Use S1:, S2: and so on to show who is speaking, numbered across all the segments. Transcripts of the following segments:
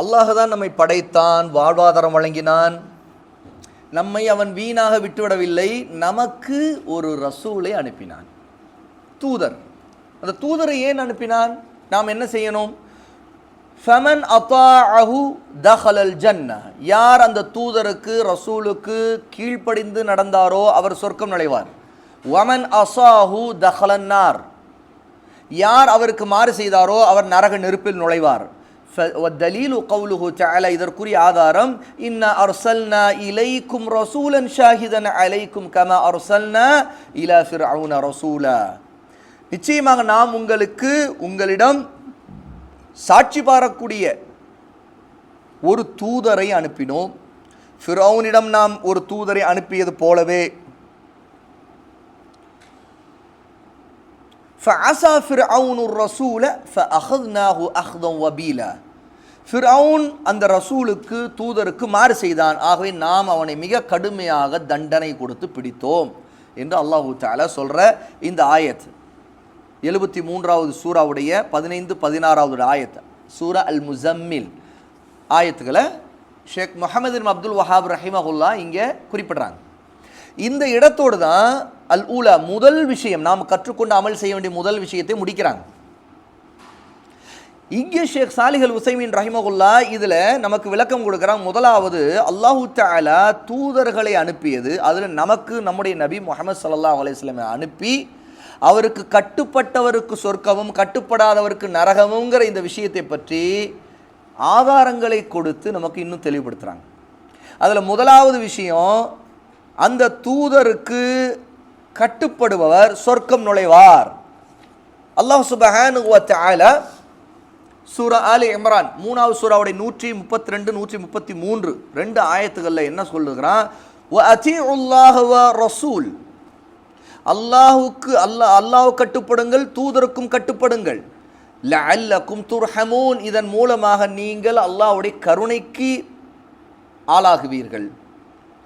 S1: அல்லாஹ் தான் நம்மை படைத்தான் வாழ்வாதாரம் வழங்கினான். நம்மை அவன் வீணாக விட்டுவிடவில்லை. நமக்கு ஒரு ரசூலை அனுப்பினான். தூதர். அந்த தூதரை ஏன் அனுப்பினான்? நாம் என்ன செய்யணும்? ஃபமன் அப்பா அஹு தஹலல் ஜன்ன யார் அந்த தூதருக்கு ரசூலுக்கு கீழ்ப்படிந்து நடந்தாரோ அவர் சொர்க்கம் நுழைவார். வமன் அசாஹு தஹலன்னார் யார் அவருக்கு மாறு செய்தாரோ அவர் நரக நெருப்பில் நுழைவார். இதற்குரிய ஆதாரம் இன்ன அர்சல்னா இலைக்கும் ரசூலன் ஷாஹிதன் அலைக்கும் கமா அர்சல்னா இலா ஃபிர்அவுன ரசூலா. நிச்சயமாக நாம் உங்களுக்கு உங்களிடம் சாட்சி பாரக்கூடிய ஒரு தூதரை அனுப்பினோம். ஃபிரௌனிடம் நாம் ஒரு தூதரை அனுப்பியது போலவே ஃபஆசா ஃபிர்அவுனுர் ரசூல ஃபஅஹத்னாஹு அஹ்தம் வபீலா ஃபிர்அவுன் அந்த ரசூலுக்கு தூதருக்கு மாறு செய்தான். ஆகவே நாம் அவனை மிக கடுமையாக தண்டனை கொடுத்து பிடித்தோம் என்று அல்லாஹூ தாலா சொல்கிற இந்த ஆயத். எழுபத்தி மூன்றாவது சூறாவுடைய பதினைந்து பதினாறாவது ஆயத். சூரா அல் முசம்மில் ஆயத்துக்களை ஷேக் முகமது அப்துல் வஹாப் ரஹிமஹுல்லா இங்கே குறிப்பிட்றாங்க. இந்த இடத்தோடு தான் அல் ஊலா முதல் விஷயம் நாம் கற்றுக்கொண்டு அமல் செய்ய வேண்டிய முதல் விஷயத்தை முடிக்கிறாங்க. இங்கே ஷேக் சாலிஹல் உசைமின் ரஹிமகுல்லா இதில் நமக்கு விளக்கம் கொடுக்குறாங்க. முதலாவது அல்லாஹு தாலா தூதர்களை அனுப்பியது அதில் நமக்கு நம்முடைய நபி முகமது சல்லா அலையம் அனுப்பி அவருக்கு கட்டுப்பட்டவருக்கு சொர்க்கமும் கட்டுப்படாதவருக்கு நரகமுங்கிற இந்த விஷயத்தை பற்றி ஆதாரங்களை கொடுத்து நமக்கு இன்னும் தெளிவுபடுத்துகிறாங்க அதில் முதலாவது விஷயம் அந்த தூதருக்கு கட்டுப்படுபவர் சொர்க்கம் நுழைவார். அல்லாஹ் சுபஹானு சூரா ஆலி இம்ரான் மூணாவது சூறாவுடைய நூற்றி முப்பத்தி ரெண்டு நூற்றி முப்பத்தி மூன்று ரெண்டு ஆயத்துகளில் என்ன சொல்லுகிறான்? ரசூல். அல்லாஹுக்கு அல்லாஹ் அல்லாஹ் கட்டுப்படுங்கள் தூதருக்கும் கட்டுப்படுங்கள். லஅல்லக்கும் துர்ஹமூன். இதன் மூலமாக நீங்கள் அல்லாஹ்வுடைய கருணைக்கு ஆளாகுவீர்கள்.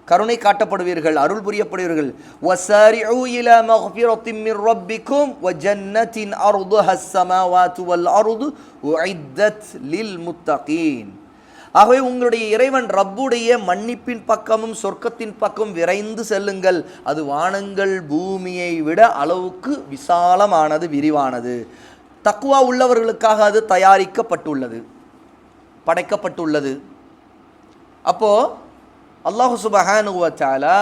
S1: கருணை காட்டப்படுவீர்கள் அருள் புரியப்படுவீர்கள். வஸாரிஉ இலா மக்ஃபிரத்தின் மின் ரப்பிக்கும் வ ஜன்னத்தின் அர்துஹா ஸமாவாத்து வல் அர்து உஇத்தத் லில் முத்தகீன் ஆகவே உங்களுடைய இறைவன் ரப்புடைய மன்னிப்பின் பக்கமும் சொர்க்கத்தின் பக்கம் விரைந்து செல்லுங்கள். அது வானங்கள் பூமியை விட அளவுக்கு விசாலமானது விரிவானது. தக்குவா உள்ளவர்களுக்காக அது தயாரிக்கப்பட்டுள்ளது படைக்கப்பட்டுள்ளது. அப்போது அல்லாஹு சுபஹானுவச்சாலா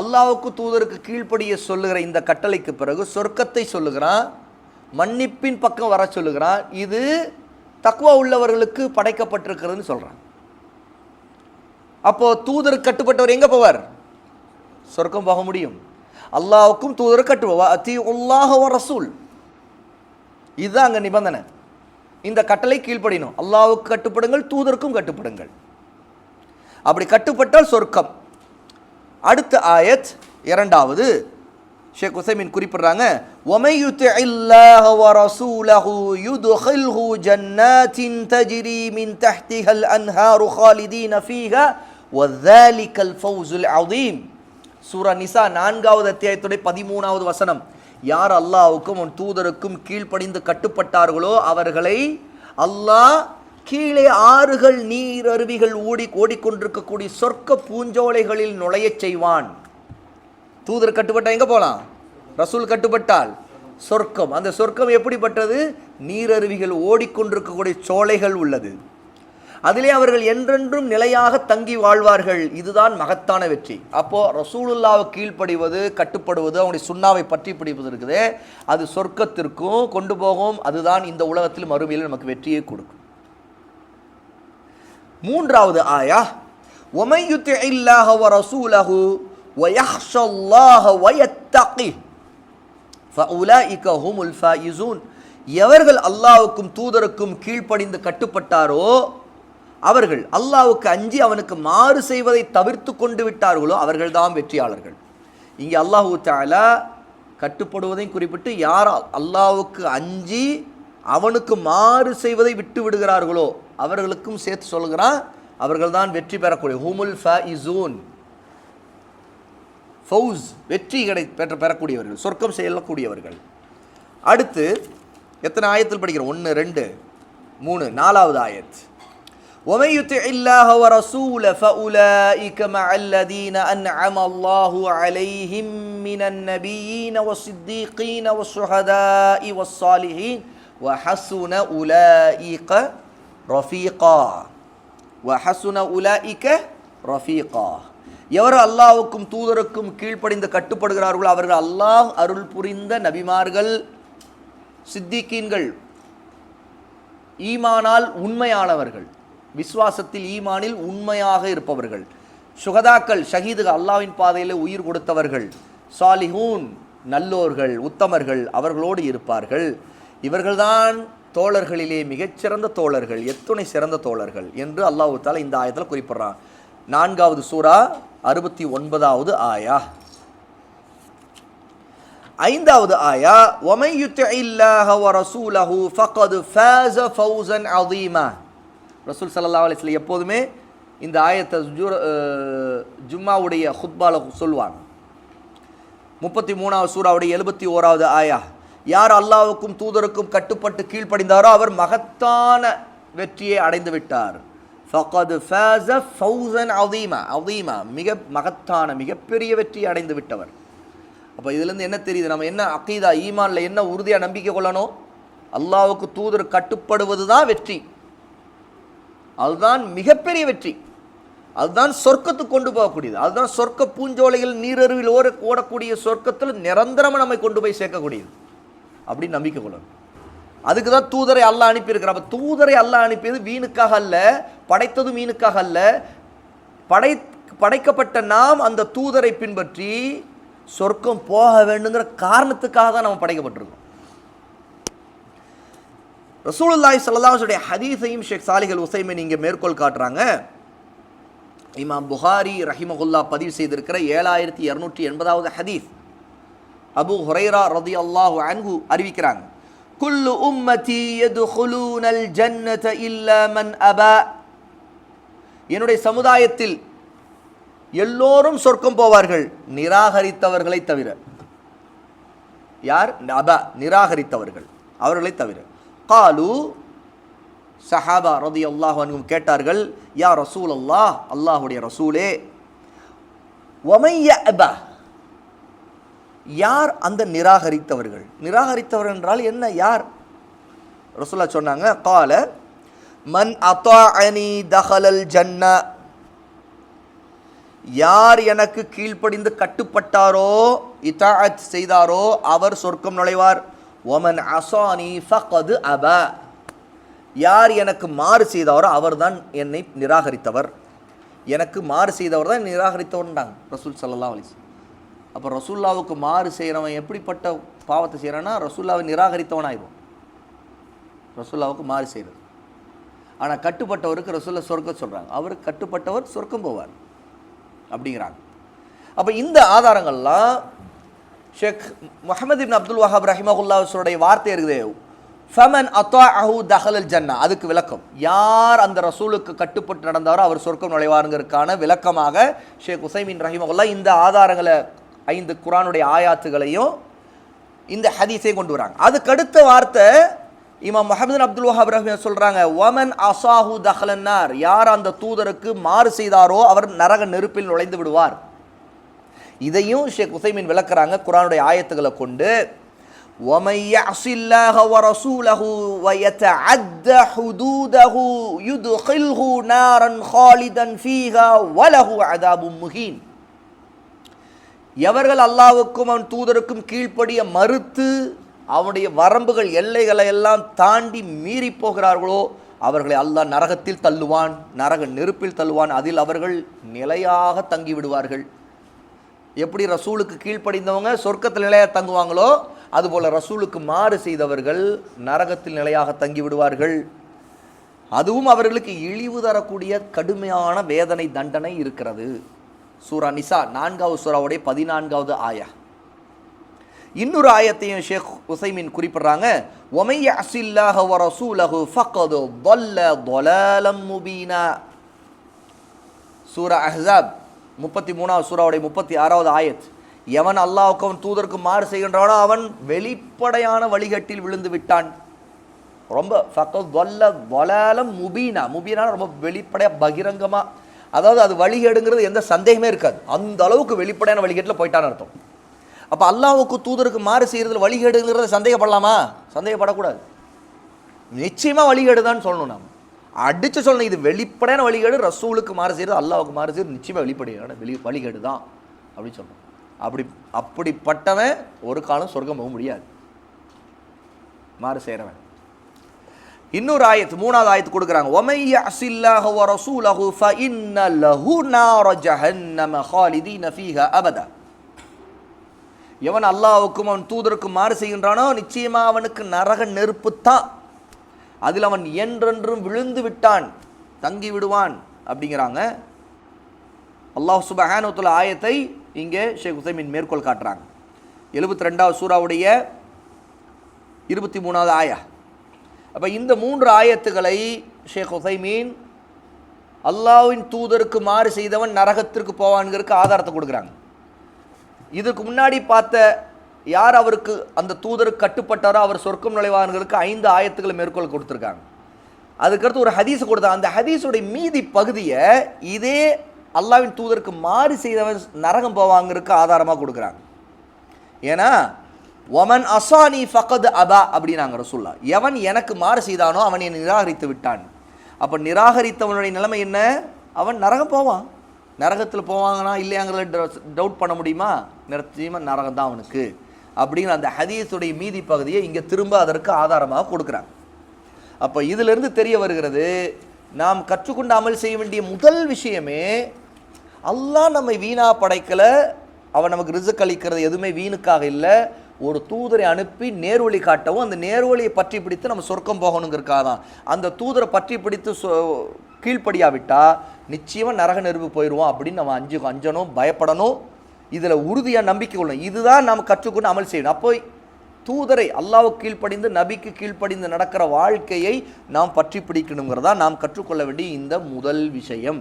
S1: அல்லாவுக்கு தூதருக்கு கீழ்ப்படிய சொல்லுகிற இந்த கட்டளைக்கு பிறகு சொர்க்கத்தை சொல்லுகிறான் மன்னிப்பின் பக்கம் வர சொல்லுகிறான் இது தக்குவா உள்ளவர்களுக்கு படைக்கப்பட்டிருக்கிறதுன்னு சொல்கிறான் அப்போ தூதருக்கு கட்டுப்பட்டவர் எங்கே போவார்? சொர்க்கம் போக முடியும். அல்லாவுக்கும் தூதருக்கு கட்டுவா அத்தி உல்லாஹ ரசூல். இதுதான் அங்கே நிபந்தனை. இந்த கட்டளை கீழ்ப்படினும் அல்லாவுக்கு கட்டுப்படுங்கள் தூதருக்கும் கட்டுப்படுங்கள். அப்படி கட்டுப்பட்டால் சொர்க்கம். அடுத்த ஆயத் இரண்டாவது. ஷேக் உசைமின் குறிப்பிடுறாங்க ஒமையுத்து இல்லாஹ வரசூலஹு யுதுஹில்ஹு ஜன்னாத்தின் தஜிரி மின் தஹ்திஹல் அன்ஹாரு ஹாலிதீன ஃபீஹா வதாலிகல் ஃபௌசுல் அதீம் சூரா நிசா நான்காவது அத்தியாயத்துடைய பதிமூணாவது வசனம். யார் அல்லாவுக்கும் உன் தூதருக்கும் கீழ்ப்படிந்து கட்டுப்பட்டார்களோ அவர்களை அல்லாஹ் கீழே ஆறுகள் நீர் அருவிகள் ஓடி ஓடிக்கொண்டிருக்கக்கூடிய சொர்க்க பூஞ்சோலைகளில் நுழையச் செய்வான். தூதர் கட்டுப்பட்டால் எங்கே போகலாம் ரசூல் கட்டுப்பட்டால் சொர்க்கம். அந்த சொர்க்கம் எப்படிப்பட்டது? நீரருவிகள் ஓடிக்கொண்டிருக்கக்கூடிய சோலைகள் உள்ளது. அதிலே அவர்கள் என்றென்றும் நிலையாக தங்கி வாழ்வார்கள். இதுதான் மகத்தான வெற்றி. அப்போது ரசூலுல்லாவை கீழ்ப்படிவது கட்டுப்படுவது அவனுடைய சுண்ணாவை பற்றி பிடிப்பது இருக்குது. அது சொர்க்கத்திற்கும் கொண்டு போகும். அதுதான் இந்த உலகத்தில் மறுமையில் நமக்கு வெற்றியை கொடுக்கும். மூன்றாவது ஆயா ஒமையுத்தி இல்லாஹ வ ரசூலஹு வயஹ்ஷல்லாஹ வயத்தகி ஃபஉலாஇக ஹுமுல் ஃபாயிசூன் எவர்கள் அல்லாவுக்கும் தூதருக்கும் கீழ்ப்படிந்து கட்டுப்பட்டாரோ அவர்கள் அல்லாவுக்கு அஞ்சி அவனுக்கு மாறு செய்வதை தவிர்த்து கொண்டு விட்டார்களோ அவர்கள் தான் வெற்றியாளர்கள். இங்கே அல்லாஹூ தால கட்டுப்படுவதையும் குறிப்பிட்டு யார் அல்லாவுக்கு அஞ்சி அவனுக்கு மாறு செய்வதை விட்டு விடுகிறார்களோ அவர்களுக்கும் சேர்த்து சொல்கிறான் அவர்கள்தான் வெற்றி பெறக்கூடிய ஹுமுல் ஃபைசூன் ஃபௌஸ் வெற்றி கிடை பெற்ற பெறக்கூடியவர்கள் சொர்க்கம் செல்லக்கூடியவர்கள் அடுத்து எத்தனை ஆயத்தில் படிக்கிறோம் ஒன்று ரெண்டு மூணு நாலாவது ஆயத் ومن يطع الله ورسوله فأولئك مع الذين أنعم الله عليهم من النبيين والصديقين والشهداء والصالحين وحسن أولئك ரஃபீகா. வஹசுன உலாஇக்க ரஃபீகா. எவரு அல்லாவுக்கும் தூதருக்கும் கீழ்ப்படிந்து கட்டுப்படுகிறார்களோ அவர்கள் அல்லாஹ் அருள் புரிந்த நபிமார்கள் சித்திக்கீன்கள் ஈமானால் உண்மையானவர்கள் விஸ்வாசத்தில் ஈமானில் உண்மையாக இருப்பவர்கள் சுகதாக்கள் ஷஹீது அல்லாவின் பாதையில் உயிர் கொடுத்தவர்கள் சாலிஹூன் நல்லோர்கள் உத்தமர்கள் அவர்களோடு இருப்பார்கள். இவர்கள்தான் தோழர்களிலே மிகச்சிறந்த தோழர்கள் எத்துணை சிறந்த தோழர்கள் என்று அல்லாஹு தாலா இந்த ஆயத்தில் குறிப்பிட்றான். நான்காவது சூரா அறுபத்தி ஒன்பதாவது ஆயா. ஐந்தாவது ஆயா ஒமையுத்த இல்லாஹ வ ரசூலஹு ஃபகது ஃபேஸ ஃபௌசன் அதீமா ரசூல் சல்லா அலிஸ்ல எப்போதுமே இந்த ஆயத்தை ஜூர ஜும்மாவுடைய ஹுத்பால சொல்லுவாங்க முப்பத்தி மூணாவது சூறாவுடைய எழுபத்தி ஓராவது ஆயா. யார் அல்லாவுக்கும் தூதருக்கும் கட்டுப்பட்டு கீழ்ப்படிந்தாரோ அவர் மகத்தான வெற்றியை அடைந்து விட்டார். ஃபகது ஃபேஸ ஃபௌசன் அதீமா அதீமா மிக மகத்தான மிகப்பெரிய வெற்றியை அடைந்து விட்டவர். அப்போ இதுலேருந்து என்ன தெரியுது? நம்ம என்ன அக்கீதா ஈமானில் என்ன உறுதியாக நம்பிக்கை கொள்ளணும்? அல்லாவுக்கு தூதர் கட்டுப்படுவது தான் வெற்றி. அதுதான் மிகப்பெரிய வெற்றி. அதுதான் சொர்க்கத்துக்கு கொண்டு போகக்கூடியது. அதுதான் சொர்க்க பூஞ்சோலைகள் நீரருவில் ஓட ஓடக்கூடிய சொர்க்கத்தில் நிரந்தரமாக நம்மை கொண்டு போய் சேர்க்கக்கூடியது. அப்படின்னு நம்பிக்கை கொள்ளணும். அதுக்கு தான் தூதரை அல்லாஹ் அனுப்பியிருக்கிறார் அப்போ தூதரை அல்லாஹ் அனுப்பியது வீணுக்காக அல்ல படைத்தது மீனுக்காக அல்ல. படை படைக்கப்பட்ட நாம் அந்த தூதரை பின்பற்றி சொர்க்கம் போக வேண்டுங்கிற காரணத்துக்காக தான் நம்ம படைக்கப்பட்டிருக்கோம். ரசூலுல்லாய் ஸல்லல்லாஹுடைய ஹதீஸையும் ஷேக் சாலிகள் உசைமின் இங்கே மேற்கோள் காட்டுறாங்க. இமாம் புகாரி ரஹிமகுல்லா பதிவு செய்திருக்கிற ஏழாயிரத்தி இரநூற்றி எண்பதாவது ஹதீஸ். அபு ஹுரைரா ரதி அல்லாஹு அன்ஹு அறிவிக்கிறாங்க. குல்லு உம்மதி யதுஹுலூனல் ஜன்னத இல்ல மன் அபா. என்னுடைய சமுதாயத்தில் எல்லோரும் சொர்க்கம் போவார்கள் நிராகரித்தவர்களை தவிர. யார்? அபா நிராகரித்தவர்கள் அவர்களை தவிர. காலு சஹாபா ரதி அல்லாஹ் கேட்டார்கள் யா ரசூல் அல்லாஹ் அல்லாஹுடைய ரசூலே ஒமைய அபா. யார் அந்த நிராகரித்தவர்கள்? நிராகரித்தவர்கள் என்றால் என்ன? யார்? ரசுல்லா சொன்னாங்க கால மன் அத்தாஅனி தஹலல் ஜன்னா யார் எனக்கு கீழ்ப்படிந்து கட்டுப்பட்டாரோ இத்தாத் செய்தாரோ அவர் சொர்க்கம் நுழைவார். ஒமன் அசானி ஃபகது அப யார் எனக்கு மாறு செய்தாரோ அவர்தான் என்னை நிராகரித்தவர். எனக்கு மாறு செய்தவர் தான் நிராகரித்தவர்ன்றாங்க. ரசூல் சல்லா அலைஹி அப்போ ரசூல்லாவுக்கு மாறு செய்கிறவன் எப்படிப்பட்ட பாவத்தை செய்கிறான்னா ரசூல்லாவை நிராகரித்தவனாயிரும் ரசூல்லாவுக்கு மாறு செய்கிறது ஆனால் கட்டுப்பட்டவருக்கு ரசூல்லா சொர்க்கம் சொல்கிறாங்க அவருக்கு கட்டுப்பட்டவர் சொர்க்கம் போவார். அப்படிங்கிறாங்க. அப்போ இந்த ஆதாரங்கள்லாம் ஷேக் முகமது இப்னு அப்துல் வஹாப் ரஹிமகுல்லாவுடைய வார்த்தை இருக்குது. ஃபமன் அத்தாஹு தஹலல் ஜன்னா. அதுக்கு விளக்கம். யார் அந்த ரசூலுக்கு கட்டுப்பட்டு நடந்தாரோ அவர் சொர்க்கம் நுழைவாருங்கிறதுக்கான விளக்கமாக ஷேக் உசைமின் ரஹிமகுல்லா இந்த ஆதாரங்களை ஐந்து குரானுடைய ஆயாத்துகளையும் இந்த ஹதீஸே கொண்டு வராங்க. அதுக்கு அடுத்த வார்த்தை இமாம் முஹமது அப்துல் வஹாப் ரஹ்மியா சொல்கிறாங்க ஒமன் அசாஹு தஹ்லன்னார் யார் அந்த தூதருக்கு மாறு செய்தாரோ அவர் நரக நெருப்பில் நுழைந்து விடுவார். இதையும் ஷேக் உசைமின் விளக்குறாங்க குரானுடைய ஆயத்துக்களை கொண்டு முஹீன். எவர்கள் அல்லாவுக்கும் அவன் தூதருக்கும் கீழ்ப்படிய மறுத்து அவனுடைய வரம்புகள் எல்லைகளை எல்லாம் தாண்டி மீறி போகிறார்களோ அவர்களை அல்லாஹ் நரகத்தில் தள்ளுவான் நரக நெருப்பில் தள்ளுவான். அதில் அவர்கள் நிலையாக தங்கி விடுவார்கள். எப்படி ரசூலுக்கு கீழ்ப்படிந்தவங்க சொர்க்கத்தில் நிலையாக தங்குவாங்களோ அதுபோல் ரசூலுக்கு மாறு செய்தவர்கள் நரகத்தில் நிலையாக தங்கி விடுவார்கள். அதுவும் அவர்களுக்கு இழிவு தரக்கூடிய கடுமையான வேதனை தண்டனை இருக்கிறது. சூரா நிசா நான்காவது சூறாவுடைய பதினான்காவது ஆயா. இன்னொரு ஆயத்தையும் ஷேக் உசைமின் குறிப்பிடுறாங்க. ஒமைய அசில்லாஹ வரசூலஹு ஃபக்கது தொல்ல தொலலம் முபீனா. சூரா அஹாப் முப்பத்தி மூணாவது சூறாவுடைய முப்பத்தி ஆறாவது ஆயத். எவன் அல்லாவுக்கு அவன் தூதருக்கு மாறு செய்கின்றானோ அவன் வெளிப்படையான வழிகட்டில் விழுந்து விட்டான். ரொம்ப ஃபக்கது தொல்ல தொலலம் முபீனா. முபீனா ரொம்ப வெளிப்படையாக பகிரங்கமாக அதாவது அது வழிகேடுங்கிறது எந்த சந்தேகமே இருக்காது. அந்த அளவுக்கு வெளிப்படையான வழிகேட்டில் போயிட்டான்னு அர்த்தம். அப்போ அல்லாவுக்கு தூதருக்கு மாறு செய்கிறதுல வழிகேடுங்கிறத சந்தேகப்படலாமா? சந்தேகப்படக்கூடாது. நிச்சயமாக வழிகேடு தான் சொல்லணும் நாம். அடித்து சொல்லணும் இது வெளிப்படையான வழிகேடு ரசூலுக்கு மாறு செய்கிறது அல்லாவுக்கு மாறு செய்கிறது நிச்சயமாக வெளிப்படையான வெளி வழிகேடு தான் அப்படின்னு சொல்லணும். அப்படி அப்படிப்பட்டவன் ஒரு காலம் சொர்க்கம் போக முடியாது. மாறு செய்கிறவன் இன்னொரு ஆயத்து மூணாவது ஆயத்து கொடுக்குறாங்க. ஒமைய அசில்லாஹ வ ரசூலஹு ஃபஇன்ன லஹு நார ஜஹன்னம ஹாலிதீன ஃபீஹா அபதா. எவன் அல்லாவுக்கும் அவன் தூதருக்கும் மாறு செய்கின்றானோ நிச்சயமாக அவனுக்கு நரக நெருப்பு தான். அதில் அவன் என்றென்றும் விழுந்து விட்டான் தங்கி விடுவான் அப்படிங்கிறாங்க. அல்லாஹ் சுபஹானுத்துல ஆயத்தை இங்கே ஷேக் உசைமின் மேற்கோள் காட்டுறாங்க. எழுபத்தி ரெண்டாவது சூறாவுடைய இருபத்தி மூணாவது ஆயா. அப்போ இந்த மூன்று ஆயத்துக்களை ஷேக் ஹுசைமீன் அல்லாவின் தூதருக்கு மாறு செய்தவன் நரகத்திற்கு போவான்ங்கிறதுக்கு ஆதாரத்தை கொடுக்குறாங்க. இதுக்கு முன்னாடி பார்த்த யார் அவருக்கு அந்த தூதருக்கு கட்டுப்பட்டாரோ அவர் சொர்க்கம் நுழைவான்களுக்கு ஐந்து ஆயத்துக்களை மேற்கோள் கொடுத்துருக்காங்க. அதுக்கடுத்து ஒரு ஹதீஸ் கொடுத்தாங்க அந்த ஹதீஸுடைய மீதி பகுதியை இதே அல்லாவின் தூதருக்கு மாறு செய்தவன் நரகம் போவாங்கிறதுக்கு ஆதாரமாக கொடுக்குறாங்க. ஏன்னா ஒமன் அசானி ஃபகத் அபா அப்படின்னாங்க ரசூல்லா எவன் எனக்கு மாறு செய்தானோ அவன் என்னை நிராகரித்து விட்டான். அப்போ நிராகரித்தவனுடைய நிலைமை என்ன? அவன் நரகம் போவான். நரகத்தில் போவாங்கன்னா இல்லையாங்கிறத டவுட் பண்ண முடியுமா? நிச்சயமாக நரகம் தான் அவனுக்கு. அப்படிங்கிற அந்த ஹதீஸுடைய மீதி பகுதியை இங்கே திரும்ப அதற்கு ஆதாரமாக கொடுக்குறாங்க. அப்போ இதிலிருந்து தெரிய வருகிறது நாம் கற்றுக்கொண்டு அமல் செய்ய வேண்டிய முதல் விஷயமே அல்லாஹ் நம்மை வீணாக படைக்கலை அவன் நமக்கு ரிசுக் அளிக்கிறது எதுவுமே வீணுக்காக இல்லை ஒரு தூதரை அனுப்பி நேர்வழி காட்டவும் அந்த நேர்வழியை பற்றி பிடித்து நம்ம சொர்க்கம் போகணுங்கிறக்காக தான். அந்த தூதரை பற்றி பிடித்து சொ நிச்சயமாக நரக நெருப்பு போயிடுவோம் அப்படின்னு நம்ம அஞ்சு அஞ்சணும் பயப்படணும். இதில் உறுதியாக நம்பிக்கை கொள்ளணும். இதுதான் நாம் கற்றுக்கொண்டு அமல் செய்யணும். அப்போ தூதரை அல்லாஹ்வுக்கு கீழ்ப்படிந்து நபிக்கு கீழ்ப்படிந்து நடக்கிற வாழ்க்கையை நாம் பற்றி பிடிக்கணுங்கிறதா நாம் கற்றுக்கொள்ள வேண்டிய இந்த முதல் விஷயம்.